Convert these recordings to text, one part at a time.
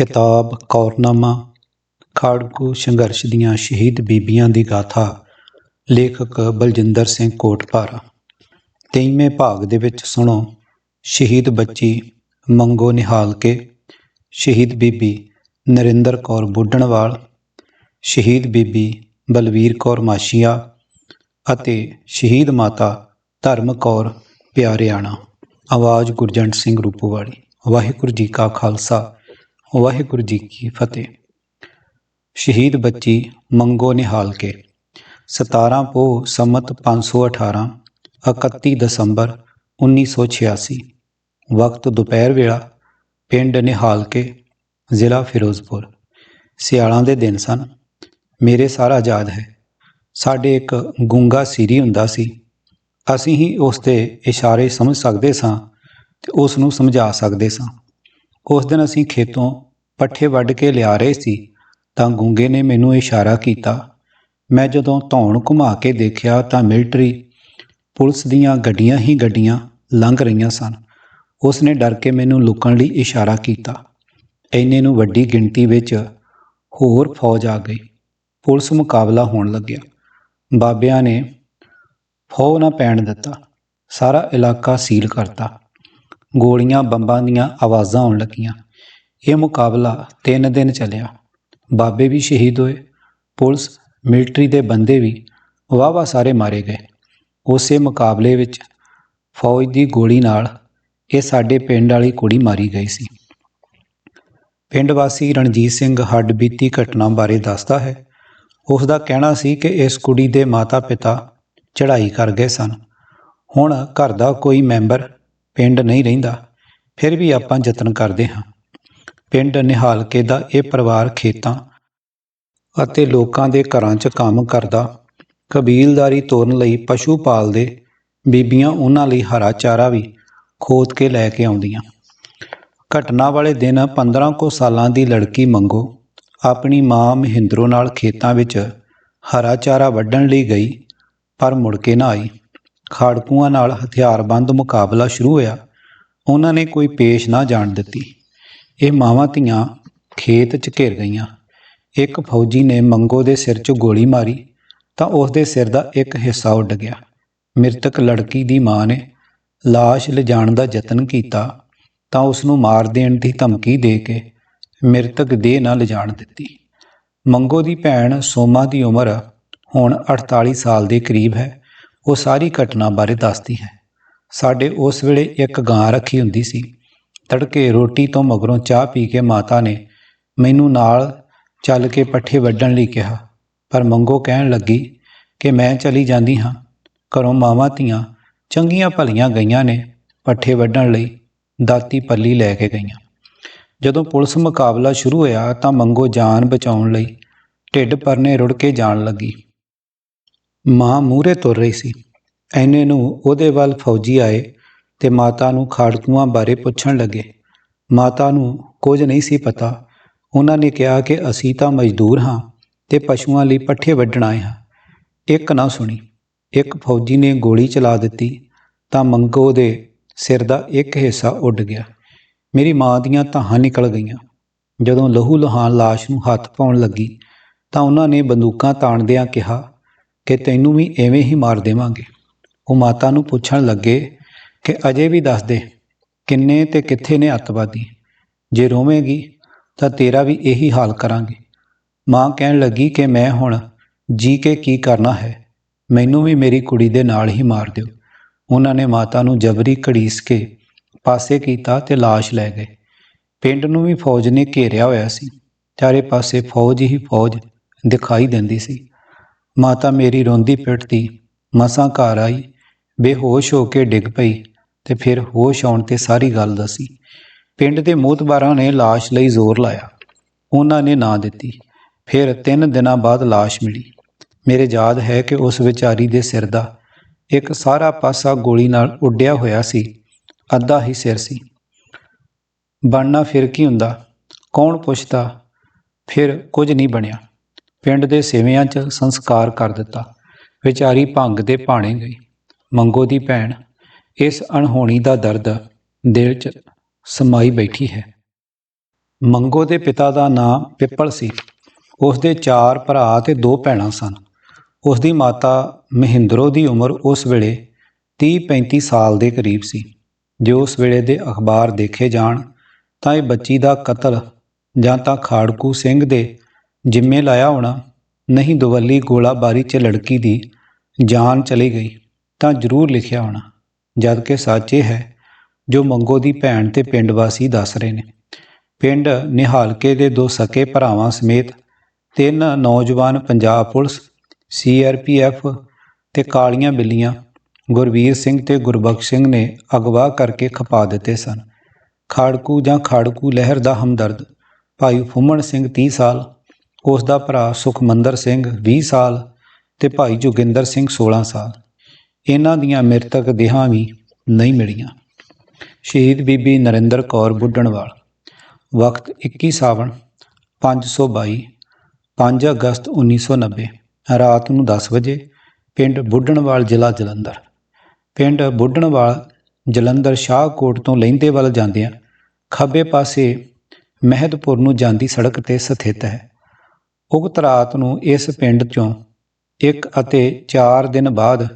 ਕਿਤਾਬ ਕੌਰਨਾਮਾ, ਖਾੜਕੂ ਸੰਘਰਸ਼ ਦੀਆਂ ਸ਼ਹੀਦ ਬੀਬੀਆਂ ਦੀ ਗਾਥਾ, ਲੇਖਕ ਬਲਜਿੰਦਰ ਸਿੰਘ ਕੋਟਪਾਰਾ ਤੇਈਵੇਂ ਭਾਗ ਦੇ ਵਿੱਚ ਸੁਣੋ, ਸ਼ਹੀਦ ਬੱਚੀ ਮੰਗੋ ਨਿਹਾਲ ਕੇ, ਸ਼ਹੀਦ ਬੀਬੀ ਨਰਿੰਦਰ ਕੌਰ ਬੁੱਢਣਵਾਲ, ਸ਼ਹੀਦ ਬੀਬੀ ਬਲਵੀਰ ਕੌਰ ਮਾਸ਼ੀਆ ਅਤੇ ਸ਼ਹੀਦ ਮਾਤਾ ਧਰਮ ਕੌਰ ਪਿਆਰਿਆਣਾ। ਆਵਾਜ਼ ਗੁਰਜੰਟ ਸਿੰਘ ਰੂਪੋਵਾਲੀ ਵਾਹਿਗੁਰੂ ਜੀ ਕਾ ਖਾਲਸਾ। ਵਾਹਿਗੁਰੂ ਜੀ ਕੀ ਫਤਿਹ। ਸ਼ਹੀਦ ਬੱਚੀ ਮੰਗੋ ਨਿਹਾਲ ਕੇ 17 ਪੋਹ ਸੰਮਤ 518 31 ਦਸੰਬਰ 1986 ਵਕਤ ਦੁਪਹਿਰ ਵੇਲਾ ਪਿੰਡ ਨਿਹਾਲ ਕੇ, ਜ਼ਿਲ੍ਹਾ ਫਿਰੋਜ਼ਪੁਰ। ਸਿਆਲਾਂ ਦੇ ਦਿਨ ਸਨ। ਮੇਰੇ ਸਾਰਾ ਆਜ਼ਾਦ ਹੈ। ਸਾਡੇ ਇੱਕ ਗੁੰਗਾ ਸੀਰੀ ਹੁੰਦਾ ਸੀ। ਅਸੀਂ ਹੀ ਉਸ ਦੇ ਇਸ਼ਾਰੇ ਸਮਝ ਸਕਦੇ ਸਾਂ ਤੇ ਉਸ ਨੂੰ ਸਮਝਾ ਸਕਦੇ ਸਾਂ। ਉਸ ਦਿਨ ਅਸੀਂ ਖੇਤੋਂ ਪੱਠੇ ਵੱਢ ਕੇ ਲਿਆ ਰਹੇ ਸੀ, ਤਾਂ ਗੂੰਗੇ ਨੇ ਮੈਨੂੰ ਇਸ਼ਾਰਾ ਕੀਤਾ। ਮੈਂ ਜਦੋਂ ਧੌਣ ਘੁਮਾ ਕੇ ਦੇਖਿਆ ਤਾਂ ਮਿਲਟਰੀ ਪੁਲਿਸ ਦੀਆਂ ਗੱਡੀਆਂ ਹੀ ਗੱਡੀਆਂ ਲੰਘ ਰਹੀਆਂ ਸਨ। ਉਸ ਨੇ ਡਰ ਕੇ ਮੈਨੂੰ ਲੁਕਣ ਲਈ ਇਸ਼ਾਰਾ ਕੀਤਾ। ਐਨੇ ਨੂੰ ਵੱਡੀ ਗਿਣਤੀ ਵਿੱਚ ਹੋਰ ਫੌਜ ਆ ਗਈ। ਪੁਲਿਸ ਮੁਕਾਬਲਾ ਹੋਣ ਲੱਗਿਆ। ਬਾਬਿਆਂ ਨੇ ਫੌ ਨਾ ਪੈਣ ਦਿੱਤਾ। ਸਾਰਾ ਇਲਾਕਾ ਸੀਲ ਕਰਤਾ। ਗੋਲੀਆਂ ਬੰਬਾਂ ਦੀਆਂ ਆਵਾਜ਼ਾਂ ਆਉਣ ਲੱਗੀਆਂ। ਇਹ ਮੁਕਾਬਲਾ 3 ਦਿਨ ਚੱਲਿਆ। ਬਾਬੇ ਵੀ ਸ਼ਹੀਦ ਹੋਏ। ਪੁਲਿਸ, ਮਿਲਟਰੀ ਦੇ ਬੰਦੇ ਵੀ ਵਾਵਾ ਸਾਰੇ ਮਾਰੇ ਗਏ। ਉਸੇ ਮੁਕਾਬਲੇ ਵਿੱਚ ਫੌਜ ਦੀ ਗੋਲੀ ਨਾਲ ਇਹ ਸਾਡੇ ਪਿੰਡ ਵਾਲੀ ਕੁੜੀ ਮਾਰੀ ਗਈ ਸੀ। ਪਿੰਡ ਵਾਸੀ ਰਣਜੀਤ ਸਿੰਘ ਹੱਡ ਬੀਤੀ ਘਟਨਾ ਬਾਰੇ ਦੱਸਦਾ ਹੈ। ਉਸ ਦਾ ਕਹਿਣਾ ਸੀ ਕਿ ਇਸ ਕੁੜੀ ਦੇ ਮਾਤਾ-ਪਿਤਾ ਚੜ੍ਹਾਈ ਕਰ ਗਏ ਸਨ। ਹੁਣ ਘਰ ਦਾ ਕੋਈ ਮੈਂਬਰ ਪਿੰਡ ਨਹੀਂ ਰਹਿੰਦਾ, ਫਿਰ ਵੀ ਆਪਾਂ ਯਤਨ ਕਰਦੇ ਹਾਂ। ਪਿੰਡ ਨਿਹਾਲਕੇ ਦਾ ਇਹ ਪਰਿਵਾਰ ਖੇਤਾਂ ਅਤੇ ਲੋਕਾਂ ਦੇ ਘਰਾਂ 'ਚ ਕੰਮ ਕਰਦਾ, ਕਬੀਲਦਾਰੀ ਤੋਰਨ ਲਈ ਪਸ਼ੂ ਪਾਲਦੇ ਬੀਬੀਆਂ ਉਹਨਾਂ ਲਈ ਹਰਾ ਚਾਰਾ ਵੀ ਖੋਦ ਕੇ ਲੈ ਕੇ ਆਉਂਦੀਆਂ। ਘਟਨਾ ਵਾਲੇ ਦਿਨ 15 ਕੁ ਸਾਲਾਂ ਦੀ ਲੜਕੀ ਮੰਗੋ ਆਪਣੀ ਮਾਂ ਮਹਿੰਦਰੋ ਨਾਲ ਖੇਤਾਂ ਵਿੱਚ ਹਰਾ ਚਾਰਾ ਵੱਢਣ ਲਈ ਗਈ, ਪਰ ਮੁੜ ਕੇ ਨਾ ਆਈ। ਖਾੜਕੂਆਂ ਨਾਲ ਹਥਿਆਰਬੰਦ ਮੁਕਾਬਲਾ ਸ਼ੁਰੂ ਹੋਇਆ। ਉਹਨਾਂ ਨੇ ਕੋਈ ਪੇਸ਼ ਨਾ ਜਾਣ ਦਿੱਤੀ। ਇਹ ਮਾਵਾਂ ਧੀਆਂ ਖੇਤ 'ਚ ਘਿਰ ਗਈਆਂ। ਇੱਕ ਫੌਜੀ ਨੇ ਮੰਗੋ ਦੇ ਸਿਰ 'ਚ ਗੋਲੀ ਮਾਰੀ ਤਾਂ ਉਸ ਦੇ ਸਿਰ ਦਾ ਇੱਕ ਹਿੱਸਾ ਉੱਡ ਗਿਆ। ਮ੍ਰਿਤਕ ਲੜਕੀ ਦੀ ਮਾਂ ਨੇ ਲਾਸ਼ ਲਿਜਾਣ ਦਾ ਯਤਨ ਕੀਤਾ ਤਾਂ ਉਸ ਨੂੰ ਮਾਰ ਦੇਣ ਦੀ ਧਮਕੀ ਦੇ ਕੇ ਮ੍ਰਿਤਕ ਦੇਹ ਨਾ ਲਿਜਾਣ ਦਿੱਤੀ। ਮੰਗੋ ਦੀ ਭੈਣ ਸੋਮਾ ਦੀ ਉਮਰ ਹੁਣ 48 ਸਾਲ ਦੇ ਕਰੀਬ ਹੈ। ਉਹ ਸਾਰੀ ਘਟਨਾ ਬਾਰੇ ਦੱਸਦੀ ਹੈ। ਸਾਡੇ ਉਸ ਵੇਲੇ ਇੱਕ ਗਾਂ ਰੱਖੀ ਹੁੰਦੀ ਸੀ। ਤੜਕੇ ਰੋਟੀ ਤੋਂ ਮਗਰੋਂ ਚਾਹ ਪੀ ਕੇ ਮਾਤਾ ਨੇ ਮੈਨੂੰ ਨਾਲ ਚੱਲ ਕੇ ਪੱਠੇ ਵੱਢਣ ਲਈ ਕਿਹਾ, ਪਰ ਮੰਗੋ ਕਹਿਣ ਲੱਗੀ ਕਿ ਮੈਂ ਚਲੀ ਜਾਂਦੀ ਹਾਂ। ਘਰੋਂ ਮਾਵਾਂ ਧੀਆਂ ਚੰਗੀਆਂ ਭਲੀਆਂ ਗਈਆਂ ਨੇ ਪੱਠੇ ਵੱਢਣ ਲਈ ਦਾਤੀ ਪੱਲੀ ਲੈ ਕੇ ਗਈਆਂ। ਜਦੋਂ ਪੁਲਿਸ ਮੁਕਾਬਲਾ ਸ਼ੁਰੂ ਹੋਇਆ ਤਾਂ ਮੰਗੋ ਜਾਨ ਬਚਾਉਣ ਲਈ ਢਿੱਡ ਪਰਨੇ ਰੁੜ ਕੇ ਜਾਣ ਲੱਗੀ। ਮਾਂ ਮੂਹਰੇ ਤੁਰ ਰਹੀ ਸੀ। ਐਨੇ ਨੂੰ ਉਹਦੇ ਵੱਲ ਫੌਜੀ ਆਏ ਤੇ ਮਾਤਾ ਨੂੰ ਖਾੜਕੂਆਂ ਬਾਰੇ ਪੁੱਛਣ ਲੱਗੇ। ਮਾਤਾ ਨੂੰ ਕੁਝ ਨਹੀਂ ਸੀ ਪਤਾ। ਉਹਨਾਂ ਨੇ ਕਿਹਾ ਕਿ ਅਸੀਂ ਤਾਂ ਮਜ਼ਦੂਰ ਹਾਂ ਤੇ ਪਸ਼ੂਆਂ ਲਈ ਪੱਠੇ ਵੱਢਣ ਆਏ ਹਾਂ। ਇੱਕ ਨਾ ਸੁਣੀ। ਇੱਕ ਫੌਜੀ ਨੇ ਗੋਲੀ ਚਲਾ ਦਿੱਤੀ ਤਾਂ ਮੰਗੋ ਦੇ ਸਿਰ ਦਾ ਇੱਕ ਹਿੱਸਾ ਉੱਡ ਗਿਆ। ਮੇਰੀ ਮਾਂ ਦੀਆਂ ਧਾਹਾਂ ਨਿਕਲ ਗਈਆਂ। ਜਦੋਂ ਲਹੂ ਲਹਾਨ ਲਾਸ਼ ਨੂੰ ਹੱਥ ਪਾਉਣ ਲੱਗੀ ਤਾਂ ਉਹਨਾਂ ਨੇ ਬੰਦੂਕਾਂ ਤਾਣਦਿਆਂ ਕਿਹਾ ਕਿ ਤੈਨੂੰ ਵੀ ਐਵੇਂ ਹੀ ਮਾਰ ਦੇਵਾਂਗੇ। ਉਹ ਮਾਤਾ ਨੂੰ ਪੁੱਛਣ ਲੱਗੇ ਕਿ ਅਜੇ ਵੀ ਦੱਸ ਦੇ ਕਿੰਨੇ ਤੇ ਕਿੱਥੇ ਨੇ ਅੱਤਵਾਦੀ। ਜੇ ਰੋਵੇਂਗੀ ਤਾਂ ਤੇਰਾ ਵੀ ਇਹੀ ਹਾਲ ਕਰਾਂਗੇ। ਮਾਂ ਕਹਿਣ ਲੱਗੀ ਕਿ ਮੈਂ ਹੁਣ ਜੀ ਕੇ ਕੀ ਕਰਨਾ ਹੈ। ਮੈਨੂੰ ਵੀ ਮੇਰੀ ਕੁੜੀ ਦੇ ਨਾਲ ਹੀ ਮਾਰ ਦਿਓ। ਉਹਨਾਂ ਨੇ ਮਾਤਾ ਨੂੰ ਜਬਰੀ ਘੜੀਸ ਕੇ ਪਾਸੇ ਕੀਤਾ ਤੇ লাশ ਲੈ ਗਏ। ਪਿੰਡ ਨੂੰ ਵੀ ਫੌਜ ਨੇ ਘੇਰਿਆ ਹੋਇਆ ਸੀ। ਚਾਰੇ ਪਾਸੇ ਫੌਜ ਹੀ ਫੌਜ ਦਿਖਾਈ ਦਿੰਦੀ ਸੀ। ਮਾਤਾ ਮੇਰੀ ਰੋਂਦੀ ਪਿੱਟਦੀ ਮਸਾਂ ਘਰ ਆਈ ਬੇਹੋਸ਼ ਹੋ ਕੇ ਡਿੱਗ ਪਈ ਤੇ ਫਿਰ ਹੋਸ਼ ਆਉਣ ਤੇ ਸਾਰੀ ਗੱਲ ਦੱਸੀ ਪਿੰਡ ਦੇ ਮੋਤਬਾਰਾਂ ਨੇ লাশ ਲਈ ਜ਼ੋਰ ਲਾਇਆ ਉਹਨਾਂ ਨੇ ਨਾ ਦਿੱਤੀ ਫਿਰ 3 ਦਿਨਾਂ ਬਾਅਦ লাশ ਮਿਲੀ ਮੇਰੇ ਯਾਦ ਹੈ ਕਿ ਉਸ ਵਿਚਾਰੀ ਦੇ ਸਿਰ ਦਾ ਇੱਕ ਸਾਰਾ ਪਾਸਾ ਗੋਲੀ ਨਾਲ ਉੱਡਿਆ ਹੋਇਆ ਸੀ ਅੱਧਾ ਹੀ ਸਿਰ ਸੀ ਬਣਨਾ ਫਿਰ ਕੀ ਹੁੰਦਾ ਕੌਣ ਪੁੱਛਦਾ ਫਿਰ ਕੁਝ ਨਹੀਂ ਬਣਿਆ ਪਿੰਡ ਦੇ ਸੇਵਿਆਂ 'ਚ ਸੰਸਕਾਰ ਕਰ ਦਿੱਤਾ। ਵਿਚਾਰੀ ਭੰਗ ਦੇ ਭਾਣੇ ਗਈ। ਮੰਗੋ ਦੀ ਭੈਣ ਇਸ ਅਣਹੋਣੀ ਦਾ ਦਰਦ ਦਿਲ 'ਚ ਸਮਾਈ ਬੈਠੀ ਹੈ। ਮੰਗੋ ਦੇ ਪਿਤਾ ਦਾ ਨਾਂ ਪਿੱਪਲ ਸੀ। ਉਸ ਦੇ ਚਾਰ ਭਰਾ ਤੇ ਦੋ ਭੈਣਾਂ ਸਨ। ਉਸ ਦੀ ਮਾਤਾ ਮਹਿੰਦਰੋ ਦੀ ਉਮਰ ਉਸ ਵੇਲੇ 30-35 ਸਾਲ ਦੇ ਕਰੀਬ ਸੀ। ਜੇ ਉਸ ਵੇਲੇ ਦੇ ਅਖਬਾਰ ਦੇਖੇ ਜਾਣ ਤਾਂ ਇਹ ਬੱਚੀ ਦਾ ਕਤਲ ਜਾਂ ਤਾਂ ਖਾੜਕੂ ਸਿੰਘ ਦੇ ਜਿੰਮੇ ਲਾਇਆ ਹੋਣਾ, ਨਹੀਂ ਦਵੱਲੀ ਗੋਲਾਬਾਰੀ 'ਚ ਲੜਕੀ ਦੀ ਜਾਨ ਚਲੀ ਗਈ, ਤਾਂ ਜ਼ਰੂਰ ਲਿਖਿਆ ਹੋਣਾ, ਜਦ ਕਿ ਸੱਚ ਇਹ ਹੈ, ਜੋ ਮੰਗੋ ਦੀ ਭੈਣ ਤੇ ਪਿੰਡ ਵਾਸੀ ਦੱਸ ਰਹੇ ਨੇ। ਪਿੰਡ ਨਿਹਾਲਕੇ ਦੇ ਦੋ ਸਕੇ ਭਰਾਵਾਂ ਸਮੇਤ ਤਿੰਨ ਨੌਜਵਾਨ ਪੰਜਾਬ ਪੁਲਿਸ ਸੀਆਰਪੀਐਫ ਤੇ ਕਾਲੀਆਂ ਬਿੱਲੀਆਂ, ਗੁਰਵੀਰ ਸਿੰਘ ਤੇ ਗੁਰਬਖਸ਼ ਸਿੰਘ ਨੇ ਅਗਵਾ ਕਰਕੇ ਖਪਾ ਦਿੱਤੇ ਸਨ। ਖਾੜਕੂ ਜਾਂ ਖਾੜਕੂ ਲਹਿਰ ਦਾ ਹਮਦਰਦ, ਭਾਈ ਫੁੰਮਣ ਸਿੰਘ 30 ਸਾਲ ਉਸ ਦਾ ਭਰਾ ਸੁਖਮੰਦਰ ਸਿੰਘ 20 ਸਾਲ ਤੇ ਭਾਈ ਜੋਗਿੰਦਰ ਸਿੰਘ 16 ਸਾਲ। ਇਹਨਾਂ ਦੀਆਂ ਮ੍ਰਿਤਕ ਦੇਹਾਂ ਵੀ ਨਹੀਂ ਮਿਲੀਆਂ। ਸ਼ਹੀਦ ਬੀਬੀ ਨਰਿੰਦਰ ਕੌਰ ਬੁੱਢਣਵਾਲ, ਵਕਤ 21 ਸਾਵਣ 522 5 ਅਗਸਤ 1990 ਰਾਤ ਨੂੰ 10 ਵਜੇ ਪਿੰਡ ਬੁੱਢਣਵਾਲ ਜ਼ਿਲ੍ਹਾ ਜਲੰਧਰ। ਪਿੰਡ ਬੁੱਢਣਵਾਲ ਜਲੰਧਰ ਸ਼ਾਹਕੋਟ ਤੋਂ ਲਹਿੰਦੇ ਵੱਲ ਜਾਂਦਿਆਂ ਖੱਬੇ ਪਾਸੇ ਮਹਿਦਪੁਰ ਨੂੰ ਜਾਂਦੀ ਸੜਕ ਤੇ ਸਥਿਤ ਹੈ। ਉਕਤ ਰਾਤ ਨੂੰ ਇਸ ਪਿੰਡ ਚੋਂ ਇੱਕ ਅਤੇ 4 ਦਿਨ ਬਾਅਦ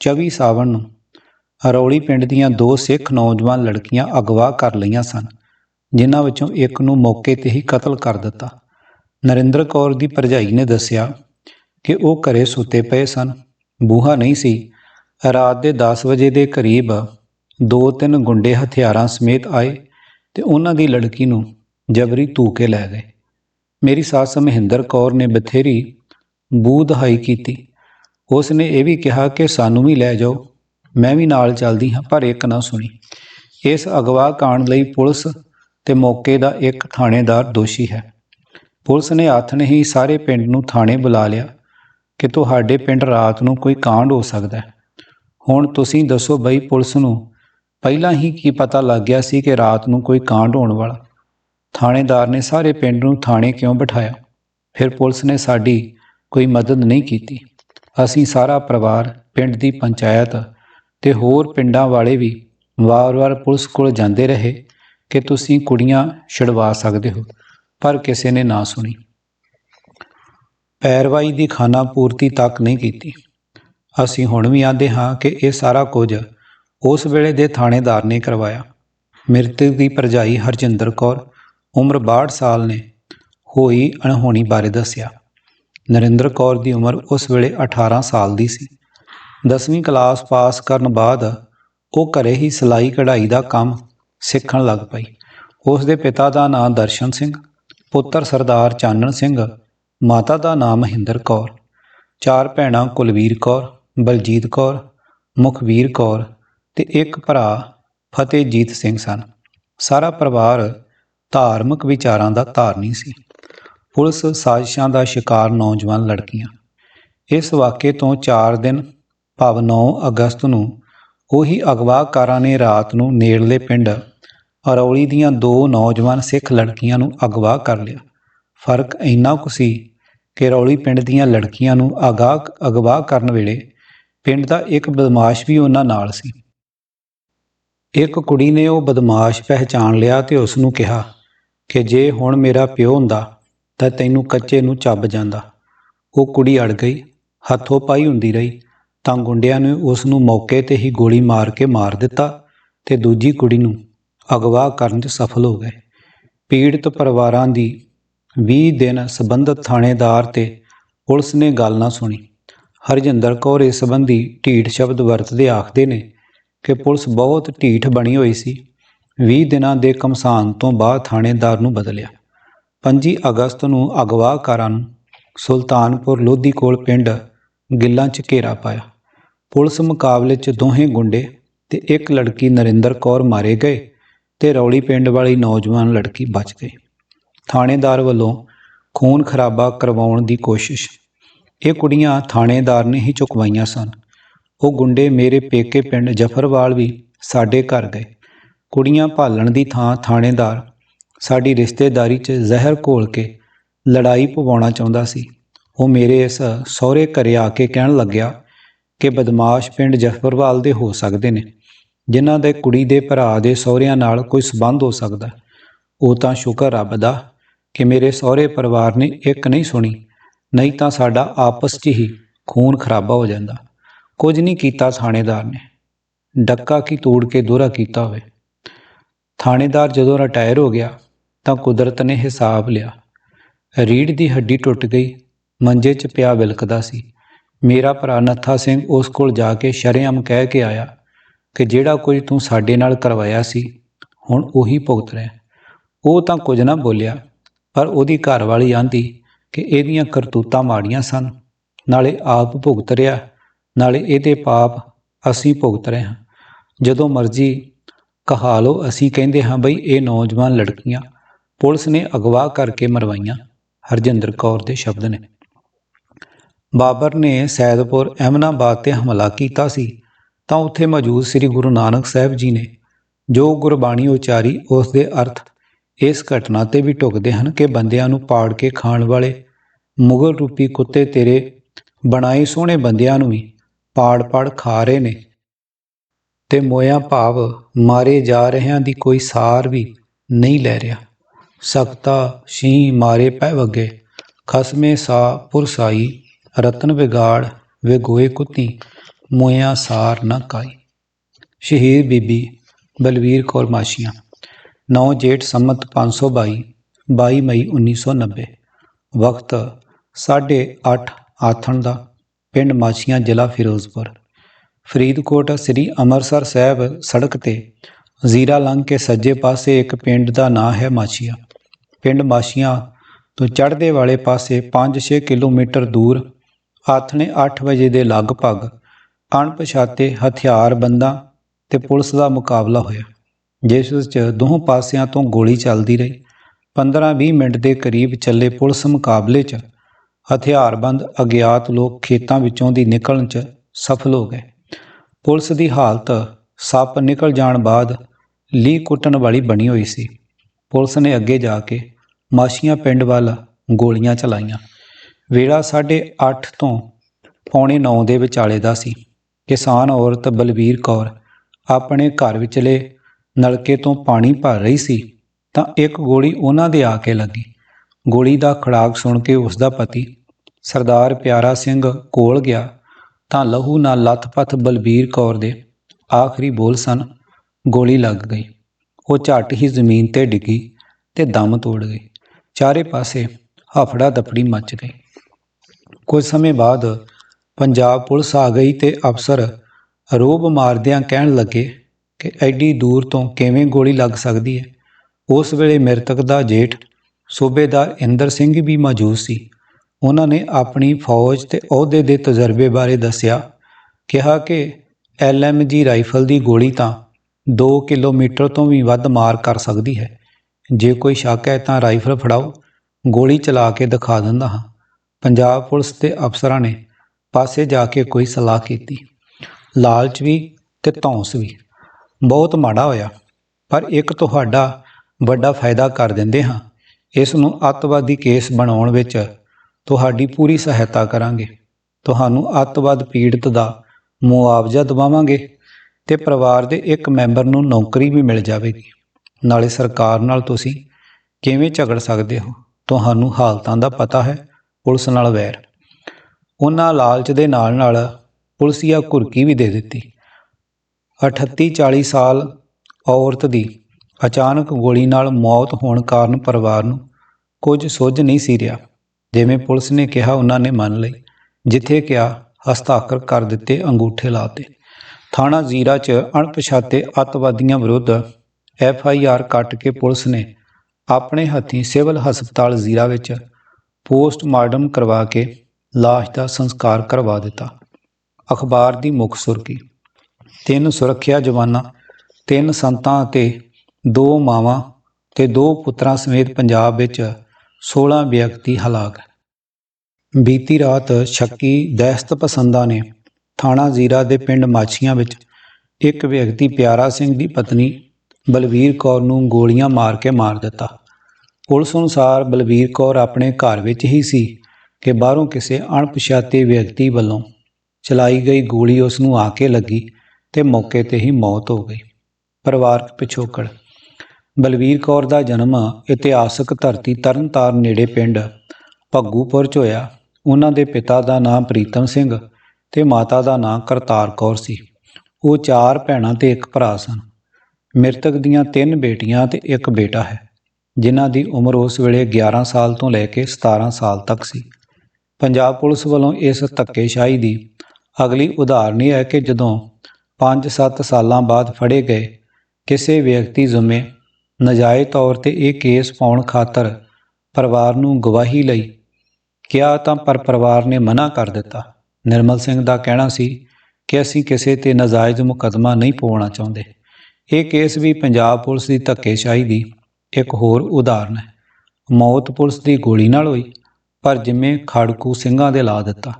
24 ਸਾਵਣ ਨੂੰ ਹਰੌਲੀ ਪਿੰਡ ਦੀਆਂ ਦੋ ਸਿੱਖ ਨੌਜਵਾਨ ਲੜਕੀਆਂ ਅਗਵਾ ਕਰ ਲਈਆਂ ਸਨ, ਜਿਨ੍ਹਾਂ ਵਿੱਚੋਂ ਇੱਕ ਨੂੰ ਮੌਕੇ ਤੇ ਹੀ ਕਤਲ ਕਰ ਦਿੱਤਾ। ਨਰਿੰਦਰ ਕੌਰ ਦੀ ਭਰਜਾਈ ਨੇ ਦੱਸਿਆ ਕਿ ਉਹ ਘਰੇ ਸੁੱਤੇ ਪਏ ਸਨ। ਬੂਹਾ ਨਹੀਂ ਸੀ। ਰਾਤ ਦੇ 10 ਵਜੇ ਦੇ ਕਰੀਬ ਦੋ ਤਿੰਨ ਗੁੰਡੇ ਹਥਿਆਰਾਂ ਸਮੇਤ ਆਏ ਤੇ ਉਹਨਾਂ ਦੀ ਲੜਕੀ ਨੂੰ ਜਬਰੀ ਧੂਕੇ ਲੈ ਗਏ। ਮੇਰੀ ਸੱਸ ਮਹਿੰਦਰ ਕੌਰ ਨੇ ਬਥੇਰੀ ਬੂਹ ਦਹਾਈ ਕੀਤੀ। ਉਸ ਨੇ ਇਹ ਵੀ ਕਿਹਾ ਕਿ ਸਾਨੂੰ ਵੀ ਲੈ ਜਾਓ, ਮੈਂ ਵੀ ਨਾਲ ਚੱਲਦੀ ਹਾਂ, ਪਰ ਇੱਕ ਨਾ ਸੁਣੀ। ਇਸ ਅਗਵਾ ਕਾਂਡ ਲਈ ਪੁਲਿਸ ਤੇ ਮੌਕੇ ਦਾ ਇੱਕ ਥਾਣੇਦਾਰ ਦੋਸ਼ੀ ਹੈ। ਪੁਲਿਸ ਨੇ ਹੱਥ ਹੀ ਸਾਰੇ ਪਿੰਡ ਨੂੰ ਥਾਣੇ ਬੁਲਾ ਲਿਆ ਕਿ ਤੁਹਾਡੇ ਪਿੰਡ ਰਾਤ ਨੂੰ ਕੋਈ ਕਾਂਡ ਹੋ ਸਕਦਾ ਹੈ। ਹੁਣ ਤੁਸੀਂ ਦੱਸੋ ਬਈ ਪੁਲਿਸ ਨੂੰ ਪਹਿਲਾਂ ਹੀ ਕੀ ਪਤਾ ਲੱਗ ਗਿਆ ਸੀ ਕਿ ਰਾਤ ਨੂੰ ਕੋਈ ਕਾਂਡ ਹੋਣ ਵਾਲਾ ਥਾਣੇਦਾਰ ਨੇ ਸਾਰੇ ਪਿੰਡ ਨੂੰ ਥਾਣੇ ਕਿਉਂ ਬਿਠਾਇਆ? ਫਿਰ ਪੁਲਿਸ ਨੇ ਸਾਡੀ ਕੋਈ ਮਦਦ ਨਹੀਂ ਕੀਤੀ। ਅਸੀਂ ਸਾਰਾ ਪਰਿਵਾਰ, ਪਿੰਡ ਦੀ ਪੰਚਾਇਤ ਤੇ ਹੋਰ ਪਿੰਡਾਂ ਵਾਲੇ ਵੀ ਵਾਰ-ਵਾਰ ਪੁਲਿਸ ਕੋਲ ਜਾਂਦੇ ਰਹੇ ਕਿ ਤੁਸੀਂ ਕੁੜੀਆਂ ਛਡਵਾ ਸਕਦੇ ਹੋ, ਪਰ ਕਿਸੇ ਨੇ ਨਾ ਸੁਣੀ। ਪੈਰਵਾਈ ਦੀ ਖਾਨਾ ਪੂਰਤੀ ਤੱਕ ਨਹੀਂ ਕੀਤੀ। ਅਸੀਂ ਹੁਣ ਵੀ ਆਂਦੇ ਹਾਂ ਕਿ ਇਹ ਸਾਰਾ ਕੁਝ ਉਸ ਵੇਲੇ ਦੇ ਥਾਣੇਦਾਰ ਨੇ ਕਰਵਾਇਆ। ਮ੍ਰਿਤਕ ਦੀ ਭਰਜਾਈ ਹਰਜਿੰਦਰ ਕੌਰ ਉਮਰ 62 ਸਾਲ ਨੇ ਹੋਈ ਅਣਹੋਣੀ ਬਾਰੇ ਦੱਸਿਆ। ਨਰਿੰਦਰ ਕੌਰ ਦੀ ਉਮਰ ਉਸ ਵੇਲੇ 18 ਸਾਲ ਦੀ ਸੀ। 10ਵੀਂ ਕਲਾਸ ਪਾਸ ਕਰਨ ਬਾਅਦ ਉਹ ਘਰੇ ਹੀ ਸਿਲਾਈ ਕਢਾਈ ਦਾ ਕੰਮ ਸਿੱਖਣ ਲੱਗ ਪਈ। ਉਸ ਦੇ ਪਿਤਾ ਦਾ ਨਾਂ ਦਰਸ਼ਨ ਸਿੰਘ, ਪੁੱਤਰ ਸਰਦਾਰ ਚਾਨਣ ਸਿੰਘ, ਮਾਤਾ ਦਾ ਨਾਮ ਮਹਿੰਦਰ ਕੌਰ, ਚਾਰ ਭੈਣਾਂ ਕੁਲਵੀਰ ਕੌਰ, ਬਲਜੀਤ ਕੌਰ, ਮੁਖਵੀਰ ਕੌਰ ਤੇ ਇੱਕ ਭਰਾ ਫਤਿਹਜੀਤ ਸਿੰਘ ਸਨ। ਸਾਰਾ ਪਰਿਵਾਰ ਧਾਰਮਿਕ ਵਿਚਾਰਾਂ ਦਾ ਧਾਰਨੀ ਸੀ। ਪੁਲਿਸ ਸਾਜ਼ਿਸ਼ਾਂ ਦਾ ਸ਼ਿਕਾਰ ਨੌਜਵਾਨ ਲੜਕੀਆਂ। ਇਸ ਵਾਕਿਏ ਤੋਂ 4 ਦਿਨ ਭਾਵ 9 ਅਗਸਤ ਨੂੰ ਉਹੀ ਅਗਵਾਕਾਰਾਂ ਨੇ ਰਾਤ ਨੂੰ ਨੇੜਲੇ ਪਿੰਡ ਅਰੌਲੀ ਦੀਆਂ ਦੋ ਨੌਜਵਾਨ ਸਿੱਖ ਲੜਕੀਆਂ ਨੂੰ ਅਗਵਾ ਕਰ ਲਿਆ। ਫ਼ਰਕ ਇੰਨਾ ਕੁ ਸੀ ਕਿ ਰੌਲੀ ਪਿੰਡ ਦੀਆਂ ਲੜਕੀਆਂ ਨੂੰ ਅਗਾਹ ਅਗਵਾ ਕਰਨ ਵੇਲੇ ਪਿੰਡ ਦਾ ਇੱਕ ਬਦਮਾਸ਼ ਵੀ ਉਹਨਾਂ ਨਾਲ ਸੀ। ਇੱਕ ਕੁੜੀ ਨੇ ਉਹ ਬਦਮਾਸ਼ ਪਹਿਚਾਨ ਲਿਆ ਤੇ ਉਸ ਨੂੰ ਕਿਹਾ ਕਿ ਜੇ ਹੁਣ ਮੇਰਾ ਪਿਓ ਹੁੰਦਾ, ਤਾਂ ਤੈਨੂੰ ਕੱਚੇ ਨੂੰ ਚੱਬ ਜਾਂਦਾ। ਉਹ ਕੁੜੀ ਅੜ ਗਈ, ਹੱਥੋਂ ਪਾਈ ਹੁੰਦੀ ਰਹੀ, ਤਾਂ ਗੁੰਡਿਆਂ ਨੇ ਉਸ ਨੂੰ ਮੌਕੇ ਤੇ ਹੀ ਗੋਲੀ ਮਾਰ ਕੇ ਮਾਰ ਦਿੱਤਾ ਤੇ ਦੂਜੀ ਕੁੜੀ ਨੂੰ ਅਗਵਾ ਕਰਨ 'ਚ ਸਫਲ ਹੋ ਗਏ। ਪੀੜਤ ਪਰਿਵਾਰਾਂ ਦੀ 20 ਦਿਨ ਸਬੰਧਤ ਥਾਣੇਦਾਰ ਤੇ ਪੁਲਿਸ ਨੇ ਗੱਲ ਨਾ ਸੁਣੀ। ਹਰਜਿੰਦਰ ਕੌਰ ਇਸ ਸੰਬੰਧੀ ਢੀਠ ਸ਼ਬਦ ਵਰਤਦੇ ਆਖਦੇ ਨੇ ਕਿ ਪੁਲਿਸ ਬਹੁਤ ਢੀਠ ਬਣੀ ਹੋਈ ਸੀ। 20 ਦਿਨਾਂ ਦੇ ਕਮਸਾਨ ਤੋਂ ਬਾਅਦ ਥਾਣੇਦਾਰ ਨੂੰ ਬਦਲਿਆ। 25 ਅਗਸਤ ਨੂੰ ਅਗਵਾਕਾਰਾਂ ਨੂੰ ਸੁਲਤਾਨਪੁਰ ਲੋਧੀ ਕੋਲ ਪਿੰਡ ਗਿੱਲਾਂ 'ਚ ਘੇਰਾ ਪਾਇਆ। ਪੁਲਿਸ ਮੁਕਾਬਲੇ 'ਚ ਦੋਹੇ ਗੁੰਡੇ ਤੇ ਇੱਕ ਲੜਕੀ ਨਰਿੰਦਰ ਕੌਰ ਮਾਰੇ ਗਏ ਤੇ ਰੌਲੀ ਪਿੰਡ ਵਾਲੀ ਨੌਜਵਾਨ ਲੜਕੀ ਬਚ ਗਈ। ਥਾਣੇਦਾਰ ਵੱਲੋਂ ਖੂਨ ਖਰਾਬਾ ਕਰਵਾਉਣ ਦੀ ਕੋਸ਼ਿਸ਼। ਇਹ ਕੁੜੀਆਂ ਥਾਣੇਦਾਰ ਨੇ ਹੀ ਚੁਕਵਾਈਆਂ ਸਨ। ਉਹ ਗੁੰਡੇ ਮੇਰੇ ਪੇਕੇ ਪਿੰਡ ਜਫਰਵਾਲ ਵੀ ਸਾਡੇ ਘਰ ਗਏ। ਕੁੜੀਆਂ ਭਾਲਣ ਦੀ ਥਾਂ ਥਾਣੇਦਾਰ ਸਾਡੀ ਰਿਸ਼ਤੇਦਾਰੀ 'ਚ ਜ਼ਹਿਰ ਘੋਲ ਕੇ ਲੜਾਈ ਪਵਾਉਣਾ ਚਾਹੁੰਦਾ ਸੀ। ਉਹ ਮੇਰੇ ਇਸ ਸਹੁਰੇ ਘਰੇ ਆ ਕੇ ਕਹਿਣ ਲੱਗਿਆ ਕਿ ਬਦਮਾਸ਼ ਪਿੰਡ ਜਫਰਵਾਲ ਦੇ ਹੋ ਸਕਦੇ ਨੇ, ਜਿਨ੍ਹਾਂ ਦੇ ਕੁੜੀ ਦੇ ਭਰਾ ਦੇ ਸਹੁਰਿਆਂ ਨਾਲ ਕੋਈ ਸਬੰਧ ਹੋ ਸਕਦਾ। ਉਹ ਤਾਂ ਸ਼ੁਕਰ ਰੱਬ ਦਾ ਕਿ ਮੇਰੇ ਸਹੁਰੇ ਪਰਿਵਾਰ ਨੇ ਇੱਕ ਨਹੀਂ ਸੁਣੀ, ਨਹੀਂ ਤਾਂ ਸਾਡਾ ਆਪਸ 'ਚ ਹੀ ਖੂਨ ਖਰਾਬਾ ਹੋ ਜਾਂਦਾ। ਕੁਝ ਨਹੀਂ ਕੀਤਾ ਥਾਣੇਦਾਰ ਨੇ। ਡੱਕਾ ਕੀ ਤੋੜ ਕੇ ਦੋਹਰਾ ਕੀਤਾ ਹੋਵੇ। ਥਾਣੇਦਾਰ ਜਦੋਂ ਰਿਟਾਇਰ ਹੋ ਗਿਆ ਤਾਂ ਕੁਦਰਤ ਨੇ ਹਿਸਾਬ ਲਿਆ। ਰੀੜ ਦੀ ਹੱਡੀ ਟੁੱਟ ਗਈ, ਮੰਜੇ 'ਚ ਪਿਆ ਵਿਲਕਦਾ ਸੀ। ਮੇਰਾ ਭਰਾ ਨੱਥਾ ਸਿੰਘ ਉਸ ਕੋਲ ਜਾ ਕੇ ਸ਼ਰੇਆਮ ਕਹਿ ਕੇ ਆਇਆ ਕਿ ਜਿਹੜਾ ਕੁਝ ਤੂੰ ਸਾਡੇ ਨਾਲ ਕਰਵਾਇਆ ਸੀ, ਹੁਣ ਉਹੀ ਭੁਗਤ ਰਿਹਾ। ਉਹ ਤਾਂ ਕੁਝ ਨਾ ਬੋਲਿਆ, ਪਰ ਉਹਦੀ ਘਰਵਾਲੀ ਆਂਦੀ ਕਿ ਇਹਦੀਆਂ ਕਰਤੂਤਾਂ ਮਾੜੀਆਂ ਸਨ। ਨਾਲੇ ਆਪ ਭੁਗਤ ਰਿਹਾ, ਨਾਲੇ ਇਹਦੇ ਪਾਪ ਅਸੀਂ ਭੁਗਤ ਰਹੇ ਹਾਂ। ਜਦੋਂ ਮਰਜ਼ੀ ਕਹਾ ਲਓ, ਅਸੀਂ ਕਹਿੰਦੇ ਹਾਂ ਬਈ ਇਹ ਨੌਜਵਾਨ ਲੜਕੀਆਂ ਪੁਲਿਸ ਨੇ ਅਗਵਾ ਕਰਕੇ ਮਰਵਾਈਆਂ। ਹਰਜਿੰਦਰ ਕੌਰ ਦੇ ਸ਼ਬਦ ਨੇ। ਬਾਬਰ ਨੇ ਸੈਦਪੁਰ ਅਹਿਮਨਾਬਾਦ ਤੇ ਹਮਲਾ ਕੀਤਾ ਸੀ। ਤਾਂ ਉੱਥੇ ਮੌਜੂਦ ਸ੍ਰੀ ਗੁਰੂ ਨਾਨਕ ਸਾਹਿਬ ਜੀ ਨੇ ਜੋ ਗੁਰਬਾਣੀ ਉਚਾਰੀ ਉਸ ਦੇ ਅਰਥ ਇਸ ਘਟਨਾ ਤੇ ਵੀ ਟੁਕਦੇ ਹਨ ਕਿ ਬੰਦਿਆਂ ਨੂੰ ਪਾੜ ਕੇ ਖਾਣ ਵਾਲੇ ਮੁਗਲ ਰੂਪੀ ਕੁੱਤੇ ਤੇਰੇ ਬਣਾਏ ਸੋਹਣੇ ਬੰਦਿਆਂ ਨੂੰ ਵੀ ਪਾੜ-ਪਾੜ ਖਾ ਰਹੇ ਨੇ। ਤੇ ਮੋਇਆ ਭਾਵ ਮਾਰੇ ਜਾ ਰਹਿਆਂ ਦੀ ਕੋਈ ਸਾਰ ਵੀ ਨਹੀਂ ਲੈ ਰਿਹਾ। ਸਕਤਾ ਸ਼ੀ ਮਾਰੇ ਪੈ ਵਗੇ, ਖਸਮੇ ਸਾ ਪੁਰਸਾਈ ਰਤਨ ਵਿਗਾੜ ਵੇ ਗੋਏ ਕੁੱਤੀ, ਮੋਇਆ ਸਾਰ ਨਾ ਕਾਈ। ਸ਼ਹੀਦ ਬੀਬੀ ਬਲਵੀਰ ਕੌਰ ਮਾਸ਼ੀਆਂ 9 ਜੇਠ ਸੰਮਤ 522 22 ਮਈ 1990 ਵਕਤ 8:30 ਆਥਣ ਦਾ, ਪਿੰਡ ਮਾਸ਼ੀਆਂ ਜ਼ਿਲ੍ਹਾ ਫਿਰੋਜ਼ਪੁਰ। ਫਰੀਦਕੋਟ ਸ੍ਰੀ ਅੰਮ੍ਰਿਤਸਰ ਸਾਹਿਬ ਸੜਕ ਤੇ ਜ਼ੀਰਾ ਲੰਘ ਕੇ ਸੱਜੇ ਪਾਸੇ ਇੱਕ ਪਿੰਡ ਦਾ ਨਾਂ ਹੈ ਮਾਛੀਆਂ। ਪਿੰਡ ਮਾਛੀਆਂ ਤੋਂ ਚੜ੍ਹਦੇ ਵਾਲੇ ਪਾਸੇ 5-6 ਕਿਲੋਮੀਟਰ ਦੂਰ ਆਥਣੇ 8 ਵਜੇ ਦੇ ਲਗਭਗ ਅਣਪਛਾਤੇ ਹਥਿਆਰਬੰਦਾਂ ਤੇ ਪੁਲਿਸ ਦਾ ਮੁਕਾਬਲਾ ਹੋਇਆ, ਜਿਸ ਵਿੱਚ ਦੋਹਾਂ ਪਾਸਿਆਂ ਤੋਂ ਗੋਲੀ ਚੱਲਦੀ ਰਹੀ। 15-20 ਮਿੰਟ ਦੇ ਕਰੀਬ ਚੱਲੇ ਪੁਲਿਸ ਮੁਕਾਬਲੇ 'ਚ ਹਥਿਆਰਬੰਦ ਅਗਿਆਤ ਲੋਕ ਖੇਤਾਂ ਵਿੱਚੋਂ ਦੀ ਨਿਕਲਣ 'ਚ ਸਫਲ ਹੋ ਗਏ। ਪੁਲਿਸ ਦੀ ਹਾਲਤ ਸੱਪ ਨਿਕਲ ਜਾਣ ਬਾਅਦ ਲੀ ਕੁੱਟਣ ਵਾਲੀ ਬਣੀ ਹੋਈ ਸੀ। ਪੁਲਿਸ ਨੇ ਅੱਗੇ ਜਾ ਕੇ ਮਾਸ਼ੀਆਂ ਪਿੰਡ ਵੱਲ ਗੋਲੀਆਂ ਚਲਾਈਆਂ। ਵੇਲਾ 8:30 ਤੋਂ ਪੌਣੇ 9 ਦੇ ਵਿਚਾਲੇ ਦਾ ਸੀ। ਕਿਸਾਨ ਔਰਤ ਬਲਵੀਰ ਕੌਰ ਆਪਣੇ ਘਰ ਵਿਚਲੇ ਨਲਕੇ ਤੋਂ ਪਾਣੀ ਭਰ ਰਹੀ ਸੀ ਤਾਂ ਇੱਕ ਗੋਲੀ ਉਹਨਾਂ ਦੇ ਆ ਕੇ ਲੱਗੀ। ਗੋਲੀ ਦਾ ਖੜਾਕ ਸੁਣ ਕੇ ਉਸ ਦਾ ਪਤੀ ਸਰਦਾਰ ਪਿਆਰਾ ਸਿੰਘ ਕੋਲ ਗਿਆ ਤਾਂ ਲਹੂ ਨਾਲ ਲੱਥਪੱਥ ਬਲਬੀਰ ਕੌਰ ਦੇ ਆਖਰੀ ਬੋਲ ਸਨ, ਗੋਲੀ ਲੱਗ ਗਈ। ਉਹ ਝੱਟ ਹੀ ਜ਼ਮੀਨ ਤੇ ਡਿੱਗੀ ਤੇ ਦਮ ਤੋੜ ਗਈ। ਚਾਰੇ ਪਾਸੇ ਹਫੜਾ ਦਫੜੀ ਮੱਚ ਗਈ। ਕੁਝ ਸਮੇਂ ਬਾਅਦ ਪੰਜਾਬ ਪੁਲਿਸ ਆ ਗਈ ਤੇ ਅਫਸਰ ਰੋਬ ਮਾਰਦਿਆਂ ਕਹਿਣ ਲੱਗੇ ਕਿ ਐਡੀ ਦੂਰ ਤੋਂ ਕਿਵੇਂ ਗੋਲੀ ਲੱਗ ਸਕਦੀ ਹੈ? ਉਸ ਵੇਲੇ ਮ੍ਰਿਤਕ ਦਾ ਜੇਠ, ਸੂਬੇਦਾਰ ਇੰਦਰ ਸਿੰਘ ਵੀ ਮੌਜੂਦ ਸੀ। ਉਹਨਾਂ ਨੇ ਆਪਣੀ ਫੌਜ ਤੇ ਅਹੁਦੇ ਦੇ ਤਜਰਬੇ ਬਾਰੇ ਦੱਸਿਆ। ਕਿਹਾ ਕਿ ਐਲਐਮਜੀ ਰਾਈਫਲ ਦੀ ਗੋਲੀ ਤਾਂ 2 ਕਿਲੋਮੀਟਰ ਤੋਂ ਵੀ ਵੱਧ ਮਾਰ ਕਰ ਸਕਦੀ ਹੈ। ਜੇ ਕੋਈ ਸ਼ੱਕ ਹੈ ਤਾਂ ਰਾਈਫਲ ਫੜਾਓ। ਗੋਲੀ ਚਲਾ ਕੇ ਦਿਖਾ ਦਿੰਦਾ ਹਾਂ। ਪੰਜਾਬ ਪੁਲਿਸ ਦੇ ਅਫਸਰਾਂ ਨੇ ਪਾਸੇ ਜਾ ਕੇ ਕੋਈ ਸਲਾਹ ਕੀਤੀ। ਲਾਲਚ ਵੀ ਤੇ ਧੌਂਸ ਵੀ। ਬਹੁਤ ਮਾੜਾ ਹੋਇਆ, ਪਰ ਇੱਕ ਤੁਹਾਡਾ ਵੱਡਾ ਫਾਇਦਾ ਕਰ ਦਿੰਦੇ ਹਾਂ। ਇਸ ਨੂੰ ਅੱਤਵਾਦੀ ਕੇਸ ਬਣਾਉਣ ਵਿੱਚ ਤੁਹਾਡੀ ਪੂਰੀ ਸਹਾਇਤਾ ਕਰਾਂਗੇ। ਤੁਹਾਨੂੰ ਅੱਤਵਾਦ ਪੀੜਤ ਦਾ ਮੁਆਵਜ਼ਾ ਦਿਵਾਵਾਂਗੇ ਤੇ ਪਰਿਵਾਰ ਦੇ ਇੱਕ ਮੈਂਬਰ ਨੂੰ ਨੌਕਰੀ ਵੀ ਮਿਲ ਜਾਵੇਗੀ। ਨਾਲੇ ਸਰਕਾਰ ਨਾਲ ਤੁਸੀਂ ਕਿਵੇਂ ਝਗੜ ਸਕਦੇ ਹੋ? ਤੁਹਾਨੂੰ ਹਾਲਤਾਂ ਦਾ ਪਤਾ ਹੈ। ਪੁਲਿਸ ਨਾਲ ਵੈਰ। ਉਹਨਾਂ ਲਾਲਚ ਦੇ ਨਾਲ ਨਾਲ ਪੁਲਸੀਆ ਘੁਰਕੀ ਵੀ ਦੇ ਦਿੱਤੀ। 38 40 ਸਾਲ ਔਰਤ ਦੀ ਅਚਾਨਕ ਗੋਲੀ ਨਾਲ ਮੌਤ ਹੋਣ ਕਾਰਨ ਪਰਿਵਾਰ ਨੂੰ ਕੁਝ ਸੁੱਝ ਨਹੀਂ ਸੀ ਰਿਹਾ। ਜਿਵੇਂ ਪੁਲਿਸ ਨੇ ਕਿਹਾ, ਉਹਨਾਂ ਨੇ ਮੰਨ ਲਈ। ਜਿੱਥੇ ਕਿਹਾ, ਹਸਤਾਖਰ ਕਰ ਦਿੱਤੇ, ਅੰਗੂਠੇ ਲਾਤੇ ਥਾਣਾ ਜ਼ੀਰਾ 'ਚ ਅਣਪਛਾਤੇ ਅੱਤਵਾਦੀਆਂ ਵਿਰੁੱਧ ਐਫ ਆਈ ਆਰ ਕੱਟ ਕੇ ਪੁਲਿਸ ਨੇ ਆਪਣੇ ਹੱਥੀਂ ਸਿਵਲ ਹਸਪਤਾਲ ਜ਼ੀਰਾ ਵਿੱਚ ਪੋਸਟਮਾਰਟਮ ਕਰਵਾ ਕੇ ਲਾਸ਼ ਦਾ ਸੰਸਕਾਰ ਕਰਵਾ ਦਿੱਤਾ। ਅਖਬਾਰ ਦੀ ਮੁੱਖ ਸੁਰਖੀ। ਤਿੰਨ ਸੁਰੱਖਿਆ ਜਵਾਨਾਂ, ਤਿੰਨ ਸੰਤਾਂ ਅਤੇ ਦੋ ਮਾਵਾਂ ਤੇ ਦੋ ਪੁੱਤਰਾਂ ਸਮੇਤ ਪੰਜਾਬ ਵਿੱਚ 16 ਵਿਅਕਤੀ ਹਲਾਕ। ਬੀਤੀ ਰਾਤ ਸ਼ੱਕੀ ਦਹਿਸ਼ਤ ਪਸੰਦਾਂ ਨੇ ਥਾਣਾ ਜ਼ੀਰਾ ਦੇ ਪਿੰਡ ਮਾਛੀਆਂ ਵਿੱਚ ਇੱਕ ਵਿਅਕਤੀ ਪਿਆਰਾ ਸਿੰਘ ਦੀ ਪਤਨੀ ਬਲਵੀਰ ਕੌਰ ਨੂੰ ਗੋਲੀਆਂ ਮਾਰ ਕੇ ਮਾਰ ਦਿੱਤਾ। ਪੁਲਿਸ ਅਨੁਸਾਰ ਬਲਵੀਰ ਕੌਰ ਆਪਣੇ ਘਰ ਵਿੱਚ ਹੀ ਸੀ ਕਿ ਬਾਹਰੋਂ ਕਿਸੇ ਅਣਪਛਾਤੇ ਵਿਅਕਤੀ ਵੱਲੋਂ ਚਲਾਈ ਗਈ ਗੋਲੀ ਉਸ ਨੂੰ ਆ ਕੇ ਲੱਗੀ ਤੇ ਮੌਕੇ ਤੇ ਹੀ ਮੌਤ ਹੋ ਗਈ। ਪਰਿਵਾਰਕ ਪਿਛੋਕੜ ਬਲਵੀਰ ਕੌਰ ਦਾ ਜਨਮ ਇਤਿਹਾਸਕ ਧਰਤੀ ਤਰਨਤਾਰਨ ਨੇੜੇ ਪਿੰਡ ਭੱਗੂਪੁਰ 'ਚ ਹੋਇਆ। ਉਹਨਾਂ ਦੇ ਪਿਤਾ ਦਾ ਨਾਮ ਪ੍ਰੀਤਮ ਸਿੰਘ ਤੇ ਮਾਤਾ ਦਾ ਨਾਮ ਕਰਤਾਰ ਕੌਰ ਸੀ। ਉਹ ਚਾਰ ਭੈਣਾਂ ਤੇ ਇੱਕ ਭਰਾ ਸਨ। ਮ੍ਰਿਤਕ ਦੀਆਂ ਤਿੰਨ ਬੇਟੀਆਂ ਤੇ ਇੱਕ ਬੇਟਾ ਹੈ, ਜਿਨ੍ਹਾਂ ਦੀ ਉਮਰ ਉਸ ਵੇਲੇ 11 ਸਾਲ ਤੋਂ ਲੈ ਕੇ 17 ਸਾਲ ਤੱਕ ਸੀ। ਪੰਜਾਬ ਪੁਲਿਸ ਵੱਲੋਂ ਇਸ ਧੱਕੇਸ਼ਾਹੀ ਦੀ ਅਗਲੀ ਉਦਾਹਰਣ ਇਹ ਹੈ ਕਿ ਜਦੋਂ 5-7 ਸਾਲਾਂ ਬਾਅਦ ਫੜੇ ਗਏ ਕਿਸੇ ਵਿਅਕਤੀ ਜ਼ਿੰਮੇ ਨਜਾਇਜ਼ ਤੌਰ ਤੇ ਇਹ ਕੇਸ ਪਾਉਣ ਖਾਤਰ ਪਰਿਵਾਰ ਨੂੰ ਗਵਾਹੀ ਲਈ ਕਿਹਾ ਤਾਂ ਪਰ ਪਰਿਵਾਰ ਨੇ ਮਨਾ ਕਰ ਦਿੱਤਾ। ਨਿਰਮਲ ਸਿੰਘ ਦਾ ਕਹਿਣਾ ਸੀ ਕਿ ਅਸੀਂ ਕਿਸੇ ਤੇ ਨਜਾਇਜ਼ ਮੁਕੱਦਮਾ ਨਹੀਂ ਪਾਉਣਾ ਚਾਹੁੰਦੇ। ਇਹ ਕੇਸ ਵੀ ਪੰਜਾਬ ਪੁਲਿਸ ਦੀ ਧੱਕੇਸ਼ਾਹੀ ਦੀ ਇੱਕ ਹੋਰ ਉਦਾਹਰਨ ਹੈ। ਮੌਤ ਪੁਲਿਸ ਦੀ ਗੋਲੀ ਨਾਲ ਹੋਈ, ਪਰ ਜਿਵੇਂ ਖਾੜਕੂ ਸਿੰਘਾਂ ਦੇ ਲਾ ਦਿੱਤਾ।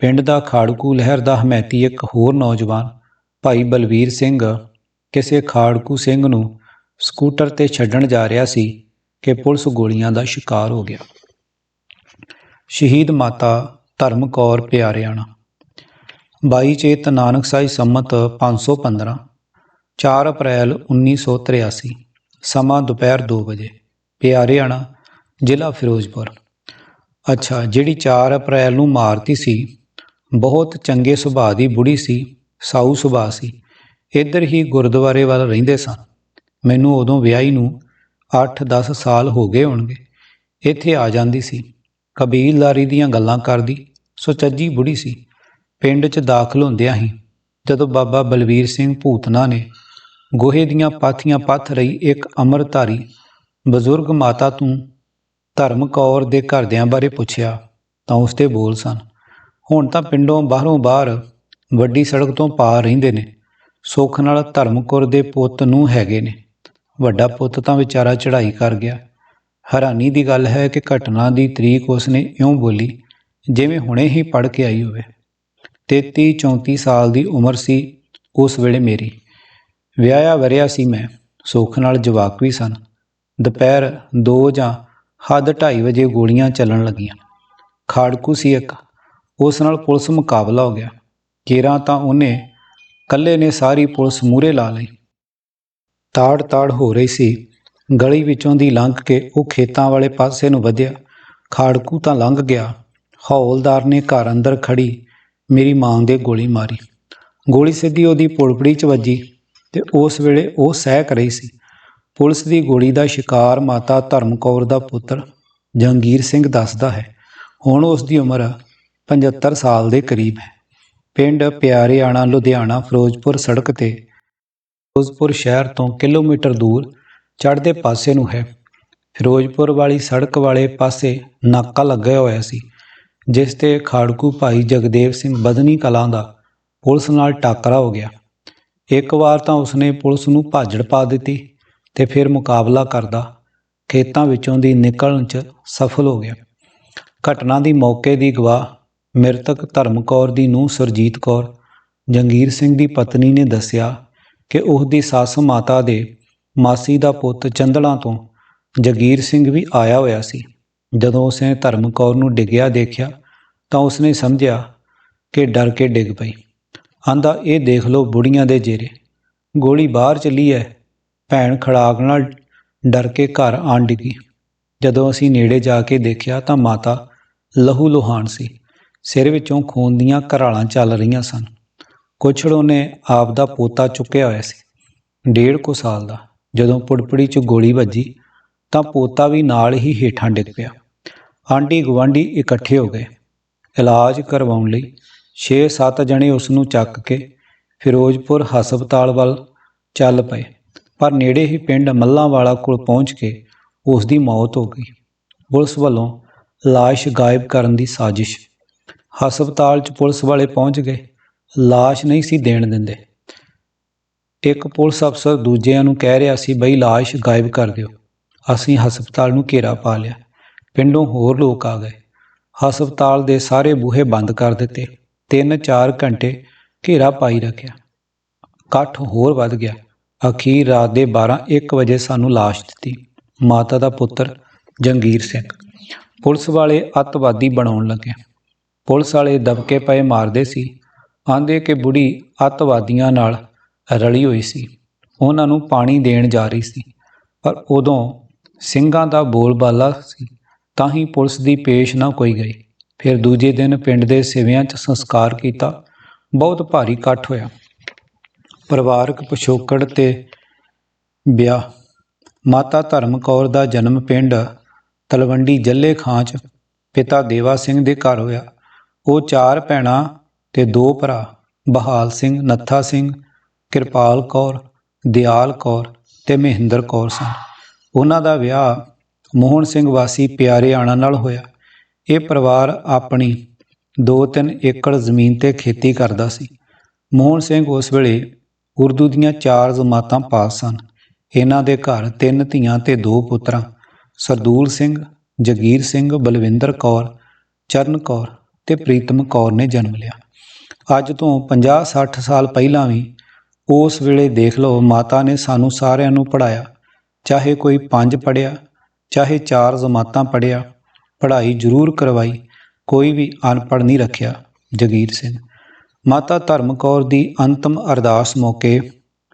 ਪਿੰਡ ਦਾ ਖਾੜਕੂ ਲਹਿਰ ਦਾ ਹਮੈਤੀ ਇੱਕ ਹੋਰ ਨੌਜਵਾਨ, ਭਾਈ ਬਲਵੀਰ ਸਿੰਘ, ਕਿਸੇ ਖਾੜਕੂ ਸਿੰਘ ਨੂੰ ਸਕੂਟਰ ਤੇ ਛੱਡਣ ਜਾ ਰਿਹਾ ਸੀ ਕਿ ਪੁਲਿਸ ਗੋਲੀਆਂ ਦਾ ਸ਼ਿਕਾਰ ਹੋ ਗਿਆ। ਸ਼ਹੀਦ ਮਾਤਾ ਧਰਮ ਕੌਰ ਪਿਆਰਿਆਣਾ। 22 ਚੇਤ ਨਾਨਕ ਸਾਈ ਸੰਮਤ 515 4 ਅਪ੍ਰੈਲ 1983 ਸਮਾਂ ਦੁਪਹਿਰ 2 ਵਜੇ, ਪਿਆਰਿਆਣਾ, ਜ਼ਿਲ੍ਹਾ ਫਿਰੋਜ਼ਪੁਰ। ਅੱਛਾ, ਜਿਹੜੀ 4 ਅਪ੍ਰੈਲ ਨੂੰ ਮਾਰਤੀ ਸੀ, ਬਹੁਤ ਚੰਗੇ ਸੁਭਾਅ ਦੀ ਬੁੜੀ ਸੀ, ਸਾਊ ਸੁਭਾਅ ਸੀ। ਇੱਧਰ ਹੀ ਗੁਰਦੁਆਰੇ ਵੱਲ ਰਹਿੰਦੇ ਸਨ। ਮੈਨੂੰ ਉਦੋਂ ਵਿਆਹੀ ਨੂੰ 8-10 ਸਾਲ ਹੋ ਗਏ ਹੋਣਗੇ। ਇੱਥੇ ਆ ਜਾਂਦੀ ਸੀ। ਕਬੀਲਦਾਰੀ ਦੀਆਂ ਗੱਲਾਂ ਕਰਦੀ। ਸੁਚੱਜੀ ਬੁੜੀ ਸੀ। ਪਿੰਡ 'ਚ ਦਾਖਲ ਹੁੰਦਿਆਂ ਹੀ ਜਦੋਂ ਬਾਬਾ ਬਲਵੀਰ ਸਿੰਘ ਭੂਤਨਾ ਨੇ ਗੋਹੇ ਦੀਆਂ ਪਾਥੀਆਂ ਪੱਥ ਰਹੀ ਇੱਕ ਅਮਰਧਾਰੀ ਬਜ਼ੁਰਗ ਮਾਤਾ ਤੋਂ ਧਰਮ ਕੌਰ ਦੇ ਘਰਦਿਆਂ ਬਾਰੇ ਪੁੱਛਿਆ, ਤਾਂ ਉਸ ਤੇ ਬੋਲ ਸਨ, ਹੁਣ ਤਾਂ ਪਿੰਡੋਂ ਬਾਹਰੋਂ ਬਾਹਰ ਵੱਡੀ ਸੜਕ ਤੋਂ ਪਾਰ ਰਹਿੰਦੇ ਨੇ। ਸੁੱਖ ਨਾਲ ਧਰਮਕੌਰ ਦੇ ਪੁੱਤ ਨੂੰ ਹੈਗੇ ਨੇ। ਵੱਡਾ ਪੁੱਤ ਤਾਂ ਵਿਚਾਰਾ ਚੜ੍ਹਾਈ ਕਰ ਗਿਆ। ਹੈਰਾਨੀ ਦੀ ਗੱਲ ਹੈ ਕਿ ਘਟਨਾ ਦੀ ਤਰੀਕ ਉਸਨੇ ਇਉਂ ਬੋਲੀ, ਜਿਵੇਂ ਹੁਣੇ ਹੀ ਪੜ੍ਹ ਕੇ ਆਈ ਹੋਵੇ। 33 34 ਸਾਲ ਦੀ ਉਮਰ ਸੀ ਉਸ ਵੇਲੇ ਮੇਰੀ। ਵਿਆਹਿਆ ਵਰਿਆ ਸੀ ਮੈਂ, ਸੁੱਖ ਨਾਲ ਜਵਾਕ ਵੀ ਸਨ। ਦੁਪਹਿਰ 2 ਜਾਂ ਹੱਦ 2:30 ਵਜੇ ਗੋਲੀਆਂ ਚੱਲਣ ਲੱਗੀਆਂ। ਖਾੜਕੂ ਸੀ ਇੱਕ। ਉਸ ਨਾਲ ਪੁਲਿਸ ਮੁਕਾਬਲਾ ਹੋ ਗਿਆ। ਕੇਰਾਂ ਤਾਂ ਉਹਨੇ ਕੱਲੇ ਨੇ ਸਾਰੀ ਪੁਲਿਸ ਮੂਰੇ ਲਾ ਲਈ। ਤਾੜ ਤਾੜ ਹੋ ਰਹੀ ਸੀ। ਗਲੀ ਵਿੱਚੋਂ ਦੀ ਲੰਘ ਕੇ ਉਹ ਖੇਤਾਂ ਵਾਲੇ ਪਾਸੇ ਨੂੰ ਵਧਿਆ। ਖਾੜਕੂ ਤਾਂ ਲੰਘ ਗਿਆ। ਹੌਲਦਾਰ ਨੇ ਘਰ ਅੰਦਰ ਖੜੀ ਮੇਰੀ ਮਾਂ ਦੇ ਗੋਲੀ ਮਾਰੀ। ਗੋਲੀ ਸਿੱਧੀ ਉਹਦੀ ਪੁਲਪੜੀ 'ਚ ਵੱਜੀ ਤੇ ਉਸ ਵੇਲੇ ਉਹ ਸਹਿਕ ਰਹੀ ਸੀ। ਪੁਲਿਸ ਦੀ ਗੋਲੀ ਦਾ ਸ਼ਿਕਾਰ ਮਾਤਾ ਧਰਮ ਕੌਰ ਦਾ ਪੁੱਤਰ ਜੰਗੀਰ ਸਿੰਘ ਦੱਸਦਾ ਹੈ। ਹੁਣ ਉਸ ਦੀ ਉਮਰ 75 ਸਾਲ ਦੇ ਕਰੀਬ ਹੈ। ਪਿੰਡ ਪਿਆਰੇਆਣਾ ਲੁਧਿਆਣਾ, ਫਿਰੋਜ਼ਪੁਰ ਸੜਕ ਤੇ ਫਿਰੋਜ਼ਪੁਰ ਸ਼ਹਿਰ ਤੋਂ ਕਿਲੋਮੀਟਰ ਦੂਰ ਚੜ੍ਹਦੇ ਪਾਸੇ ਨੂੰ ਹੈ। ਫਿਰੋਜ਼ਪੁਰ ਵਾਲੀ ਸੜਕ ਵਾਲੇ ਪਾਸੇ ਨਾਕਾ ਲੱਗਿਆ ਹੋਇਆ ਸੀ, ਜਿਸ ਤੇ ਖਾੜਕੂ ਭਾਈ ਜਗਦੇਵ ਸਿੰਘ ਬਦਨੀ ਕਲਾਂ ਦਾ ਪੁਲਿਸ ਨਾਲ ਟਾਕਰਾ ਹੋ ਗਿਆ। ਇੱਕ ਵਾਰ ਤਾਂ ਉਸਨੇ ਪੁਲਿਸ ਨੂੰ ਭਾਜੜ ਪਾ ਦਿੱਤੀ ਤੇ ਫਿਰ ਮੁਕਾਬਲਾ ਕਰਦਾ ਖੇਤਾਂ ਵਿੱਚੋਂ ਦੀ ਨਿਕਲਣ 'ਚ ਸਫਲ ਹੋ ਗਿਆ। ਘਟਨਾ ਦੀ ਮੌਕੇ ਦੀ ਗਵਾਹ ਮ੍ਰਿਤਕ ਧਰਮ ਕੌਰ ਦੀ ਨੂੰਹ ਸਰਜੀਤ ਕੌਰ, ਜੰਗੀਰ ਸਿੰਘ ਦੀ ਪਤਨੀ ਨੇ ਦੱਸਿਆ ਕਿ ਉਸ ਦੀ ਸੱਸ ਮਾਤਾ ਦੇ ਮਾਸੀ ਦਾ ਪੁੱਤ ਚੰਦਲਾ ਤੋਂ ਜਗੀਰ ਸਿੰਘ ਵੀ ਆਇਆ ਹੋਇਆ ਸੀ। ਜਦੋਂ ਉਸਨੇ ਧਰਮ ਕੌਰ ਨੂੰ ਡਿੱਗਿਆ ਦੇਖਿਆ ਤਾਂ ਉਸਨੇ ਸਮਝਿਆ ਕਿ ਡਰ ਕੇ ਡਿੱਗ ਪਈ। ਆਂਦਾ ਇਹ ਦੇਖ ਲਓ ਬੁੜੀਆਂ ਦੇ ਜੇਰੇ। ਗੋਲੀ ਬਾਹਰ ਚੱਲੀ ਹੈ ਭੈਣ ਖੜਾਕ ਨਾਲ ਡਰ ਕੇ ਘਰ ਆਣ ਡਿੱਗੀ। ਜਦੋਂ ਅਸੀਂ ਨੇੜੇ ਜਾ ਕੇ ਦੇਖਿਆ ਤਾਂ ਮਾਤਾ ਲਹੂ ਲੋਹਾਨ ਸੀ। ਸਿਰ ਵਿੱਚੋਂ ਖੂਨ ਦੀਆਂ ਘਰਾਲਾਂ ਚੱਲ ਰਹੀਆਂ ਸਨ। ਕੁਛੜੋਂ ਨੇ ਆਪ ਦਾ ਪੋਤਾ ਚੁੱਕਿਆ ਹੋਇਆ ਸੀ, ਡੇਢ ਕੁ ਸਾਲ ਦਾ। ਜਦੋਂ ਪੁੜਪੜੀ 'ਚ ਗੋਲੀ ਵੱਜੀ, ਤਾਂ ਪੋਤਾ ਵੀ ਨਾਲ ਹੀ ਹੇਠਾਂ ਡਿੱਗ ਪਿਆ। ਆਂਢੀ ਗੁਆਂਢੀ ਇਕੱਠੇ ਹੋ ਗਏ। ਇਲਾਜ ਕਰਵਾਉਣ ਲਈ 6-7 ਜਣੇ ਉਸ ਨੂੰ ਚੱਕ ਕੇ ਫਿਰੋਜ਼ਪੁਰ ਹਸਪਤਾਲ ਵੱਲ ਚੱਲ ਪਏ, ਪਰ ਨੇੜੇ ਹੀ ਪਿੰਡ ਮੱਲਾਂਵਾਲਾ ਕੋਲ ਪਹੁੰਚ ਕੇ ਉਸ ਦੀ ਮੌਤ ਹੋ ਗਈ। ਪੁਲਿਸ ਵੱਲੋਂ ਲਾਸ਼ ਗਾਇਬ ਕਰਨ ਦੀ ਸਾਜ਼ਿਸ਼। ਹਸਪਤਾਲ 'ਚ ਪੁਲਿਸ ਵਾਲੇ ਪਹੁੰਚ ਗਏ। ਲਾਸ਼ ਨਹੀਂ ਸੀ ਦੇਣ ਦਿੰਦੇ। ਇੱਕ ਪੁਲਿਸ ਅਫਸਰ ਦੂਜਿਆਂ ਨੂੰ ਕਹਿ ਰਿਹਾ ਸੀ, ਬਈ ਲਾਸ਼ ਗਾਇਬ ਕਰ ਦਿਓ। ਅਸੀਂ ਹਸਪਤਾਲ ਨੂੰ ਘੇਰਾ ਪਾ ਲਿਆ। ਪਿੰਡੋਂ ਹੋਰ ਲੋਕ ਆ ਗਏ। ਹਸਪਤਾਲ ਦੇ ਸਾਰੇ ਬੂਹੇ ਬੰਦ ਕਰ ਦਿੱਤੇ। 3-4 ਘੰਟੇ ਘੇਰਾ ਪਾਈ ਰੱਖਿਆ। ਇਕੱਠ ਹੋਰ ਵੱਧ ਗਿਆ। ਅਖੀਰ ਰਾਤ ਦੇ 12-1 ਵਜੇ ਸਾਨੂੰ ਲਾਸ਼ ਦਿੱਤੀ। ਮਾਤਾ ਦਾ ਪੁੱਤਰ ਜੰਗੀਰ ਸਿੰਘ। ਪੁਲਿਸ ਵਾਲੇ ਅੱਤਵਾਦੀ ਬਣਾਉਣ ਲੱਗੇ। ਪੁਲਿਸ ਵਾਲੇ ਦਬਕੇ ਪਏ ਮਾਰਦੇ ਸੀ। ਆਂਦੇ ਕਿ ਬੁੜੀ ਅੱਤਵਾਦੀਆਂ ਨਾਲ ਰਲੀ ਹੋਈ ਸੀ। ਉਹਨਾਂ ਨੂੰ ਪਾਣੀ ਦੇਣ ਜਾ ਰਹੀ ਸੀ। ਪਰ ਉਦੋਂ ਸਿੰਘਾਂ ਦਾ ਬੋਲਬਾਲਾ ਸੀ, ਤਾਂ ਹੀ ਪੁਲਿਸ ਦੀ ਪੇਸ਼ ਨਾ ਕੋਈ ਗਈ। ਫਿਰ ਦੂਜੇ ਦਿਨ ਪਿੰਡ ਦੇ ਸਿਵਿਆਂ 'ਚ ਸੰਸਕਾਰ ਕੀਤਾ। ਬਹੁਤ ਭਾਰੀ ਇਕੱਠ ਹੋਇਆ। ਪਰਿਵਾਰਕ ਪਿਛੋਕੜ ਤੇ ਵਿਆਹ। ਮਾਤਾ ਧਰਮ ਕੌਰ ਦਾ ਜਨਮ ਪਿੰਡ ਤਲਵੰਡੀ ਜੱਲੇ ਖਾਂ 'ਚ ਪਿਤਾ ਦੇਵਾ ਸਿੰਘ ਦੇ ਘਰ ਹੋਇਆ। ਉਹ ਚਾਰ ਭੈਣਾਂ ਤੇ ਦੋ ਭਰਾ, ਬਹਾਲ ਸਿੰਘ, ਨੱਥਾ ਸਿੰਘ, ਕਿਰਪਾਲ ਕੌਰ, ਦਿਆਲ ਕੌਰ ਤੇ ਮਹਿੰਦਰ ਕੌਰ ਸਨ। ਉਹਨਾਂ ਦਾ ਵਿਆਹ ਮੋਹਨ ਸਿੰਘ ਵਾਸੀ ਪਿਆਰੇਆਣਾ ਨਾਲ ਹੋਇਆ। ਇਹ ਪਰਿਵਾਰ ਆਪਣੀ 2-3 ਏਕੜ ਜ਼ਮੀਨ ਤੇ ਖੇਤੀ ਕਰਦਾ ਸੀ। ਮੋਹਨ ਸਿੰਘ ਉਸ ਵੇਲੇ ਉਰਦੂ ਦੀਆਂ ਚਾਰ ਜਮਾਤਾਂ ਪਾਸ ਸਨ। ਇਹਨਾਂ ਦੇ ਘਰ ਤਿੰਨ ਧੀਆਂ ਤੇ ਦੋ ਪੁੱਤਰਾਂ, ਸਰਦੂਲ ਸਿੰਘ, ਜਗੀਰ ਸਿੰਘ, ਬਲਵਿੰਦਰ ਕੌਰ, ਚਰਨ ਕੌਰ ਤੇ ਪ੍ਰੀਤਮ ਕੌਰ ਨੇ ਜਨਮ ਲਿਆ। ਅੱਜ ਤੋਂ 50-60 ਸਾਲ ਪਹਿਲਾਂ ਵੀ ਉਸ ਵੇਲੇ ਦੇਖ ਲਓ ਮਾਤਾ ਨੇ ਸਾਨੂੰ ਸਾਰਿਆਂ ਨੂੰ ਪੜਾਇਆ ਚਾਹੇ ਕੋਈ ਪੰਜ ਪੜਿਆ ਚਾਹੇ ਚਾਰ ਜਮਾਤਾਂ ਪੜਿਆ ਪੜ੍ਹਾਈ ਜ਼ਰੂਰ ਕਰਵਾਈ, ਕੋਈ ਵੀ ਅਨਪੜ੍ਹ ਨਹੀਂ ਰੱਖਿਆ, ਜਗੀਰ ਸਿੰਘ। ਮਾਤਾ ਧਰਮ ਕੌਰ ਦੀ ਅੰਤਮ ਅਰਦਾਸ ਮੌਕੇ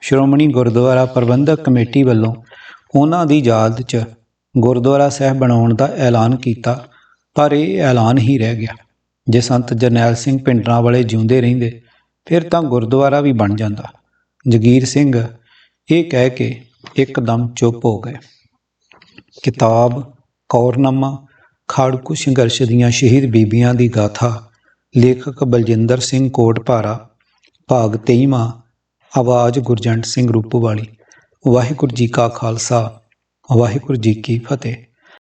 ਸ਼੍ਰੋਮਣੀ ਗੁਰਦੁਆਰਾ ਪ੍ਰਬੰਧਕ ਕਮੇਟੀ ਵੱਲੋਂ ਉਹਨਾਂ ਦੀ ਯਾਦ 'ਚ ਗੁਰਦੁਆਰਾ ਸਾਹਿਬ ਬਣਾਉਣ ਦਾ ਐਲਾਨ ਕੀਤਾ, ਪਰ ਇਹ ਐਲਾਨ ਹੀ ਰਹਿ ਗਿਆ। ਜੇ ਸੰਤ ਜਰਨੈਲ ਸਿੰਘ ਪਿੰਡਰਾਂ ਵਾਲੇ ਜਿਉਂਦੇ ਰਹਿੰਦੇ, ਫਿਰ ਤਾਂ ਗੁਰਦੁਆਰਾ ਵੀ ਬਣ ਜਾਂਦਾ। ਜਗੀਰ ਸਿੰਘ ਇਹ ਕਹਿ ਕੇ ਇੱਕਦਮ ਚੁੱਪ ਹੋ ਗਏ। ਕਿਤਾਬ, ਕੌਰਨਾਮਾ, ਖਾੜਕੂ ਸੰਘਰਸ਼ ਦੀਆਂ ਸ਼ਹੀਦ ਬੀਬੀਆਂ ਦੀ ਗਾਥਾ, ਲੇਖਕ ਬਲਜਿੰਦਰ ਸਿੰਘ ਕੋਟਪਾਰਾ ਭਾਗ 23ਵਾਂ ਆਵਾਜ਼ ਗੁਰਜੰਟ ਸਿੰਘ ਰੂਪੋਵਾਲੀ, ਵਾਹਿਗੁਰੂ ਜੀ ਕਾ ਖਾਲਸਾ, ਵਾਹਿਗੁਰੂ ਜੀ ਕੀ ਫਤਿਹ।